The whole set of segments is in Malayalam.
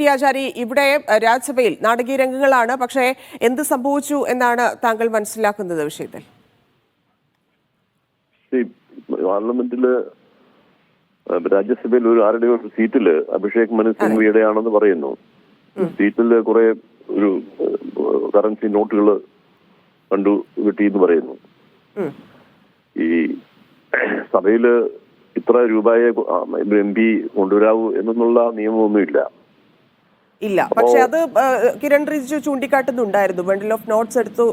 ടി ആചാരി ഇവിടെ രാജ്യസഭയിൽ നാടകീയ രംഗങ്ങളാണ്. പക്ഷേ എന്ത് സംഭവിച്ചു എന്നാണ് താങ്കൾ മനസ്സിലാക്കുന്നത് വിഷയത്തിൽ? പാർലമെന്റിൽ രാജ്യസഭയിൽ ഒരു ആരുടെ ഒരു സീറ്റിൽ അഭിഷേക് മനു സിംഗ്വിയുടെ ആണെന്ന് പറയുന്നു. സീറ്റിൽ കുറെ ഒരു കറൻസി നോട്ടുകൾ കണ്ടു കിട്ടിയെന്ന് പറയുന്നു. ഈ സഭയിൽ ഇത്ര രൂപയെ എം പി കൊണ്ടുവരാവൂ എന്നുള്ള നിയമമൊന്നുമില്ല. ഇല്ല. പക്ഷെ അത് കിരൺ റിജിജു ചൂണ്ടിക്കാട്ടുന്നുണ്ടായിരുന്നു. ബണ്ടിൽ ഓഫ് നോട്ട്സ് എടുത്തു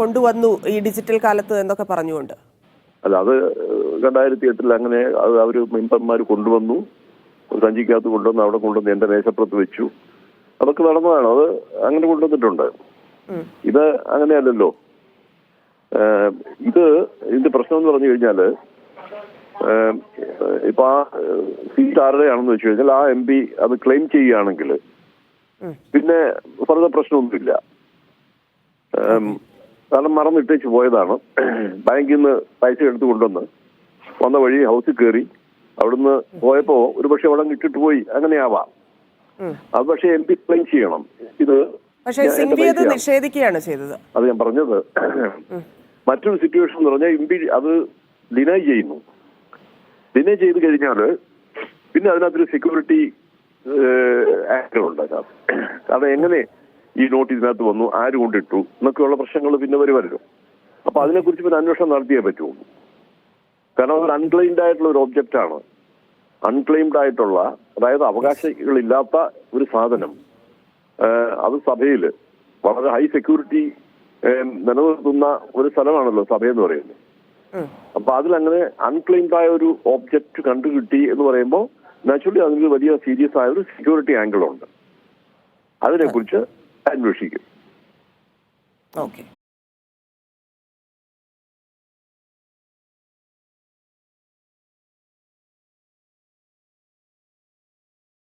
കൊണ്ടുവന്നു ഈ ഡിജിറ്റൽ കാലത്ത് എന്നൊക്കെ പറഞ്ഞുകൊണ്ട്. അല്ല അത് രണ്ടായിരത്തി എട്ടിൽ അങ്ങനെ അത് അവർ മെമ്പർമാർ കൊണ്ടുവന്നു. സഞ്ചിക്കകത്ത് കൊണ്ടുവന്ന് അവിടെ കൊണ്ടുവന്ന് എന്റെ മേശപ്പുറത്ത് വെച്ചു. അതൊക്കെ നടന്നതാണ്. അത് അങ്ങനെ കൊണ്ടുവന്നിട്ടുണ്ട്. ഇത് അങ്ങനെയല്ലല്ലോ. ഇത് ഇതിന്റെ പ്രശ്നം എന്ന് പറഞ്ഞു കഴിഞ്ഞാൽ ഇപ്പൊ ആ സീറ്റ് ആരുടെയാണെന്ന് വെച്ച് കഴിഞ്ഞാൽ ആ എം പി അത് ക്ലെയിം ചെയ്യുകയാണെങ്കിൽ. പിന്നെ ഫർദർ പ്രശ്നമൊന്നുമില്ല. കാരണം മറന്നിട്ടേച്ച് പോയതാണ്. ബാങ്കിൽ നിന്ന് പൈസ എടുത്തു കൊണ്ടുവന്ന് വന്ന വഴി ഹൗസിൽ കയറി അവിടുന്ന് പോയപ്പോ ഒരു പക്ഷെ അവിടെ ഇട്ടിട്ട് പോയി. അങ്ങനെയാവാം. അത് പക്ഷേ എം പി ക്ലെയിം ചെയ്യണം. ഇത് നിഷേധിക്കുകയാണ് ചെയ്തത്. അത് ഞാൻ പറഞ്ഞത്. മറ്റൊരു സിറ്റുവേഷൻ എന്ന് പറഞ്ഞാൽ എം പി അത് ഡിനൈ ചെയ്യുന്നു. ഡിനൈ ചെയ്ത് കഴിഞ്ഞാൽ പിന്നെ അതിനകത്തൊരു സെക്യൂരിറ്റി അതിനകത്ത് കാരണം എങ്ങനെ ഈ നോട്ട് ഇതിനകത്ത് വന്നു ആര് കൊണ്ടിട്ടു എന്നൊക്കെയുള്ള പ്രശ്നങ്ങൾ പിന്നെ വരുമല്ലോ അപ്പൊ അതിനെക്കുറിച്ച് പിന്നെ അന്വേഷണം നടത്തിയേ പറ്റുള്ളൂ. കാരണം അതൊരു അൺക്ലെയിംഡ് ആയിട്ടുള്ള ഒരു ഒബ്ജക്റ്റ് ആണ്. അൺക്ലെയിംഡ് ആയിട്ടുള്ള അതായത് അവകാശങ്ങളില്ലാത്ത ഒരു സാധനം. അത് സഭയിൽ വളരെ ഹൈ സെക്യൂരിറ്റി നിലനിർത്തുന്ന ഒരു സ്ഥലമാണല്ലോ സഭയെന്ന് പറയുന്നത്. അപ്പൊ അതിലങ്ങനെ അൺക്ലെയിംഡ് ആയ ഒരു ഒബ്ജക്റ്റ് കണ്ടുകിട്ടി എന്ന് പറയുമ്പോൾ നാച്ചുറലി അതിന് വലിയ സീരിയസ് ആയ ഒരു സെക്യൂരിറ്റി ആംഗിൾ ഉണ്ട്. അതിനെക്കുറിച്ച് അന്വേഷിക്കും. ഓക്കെ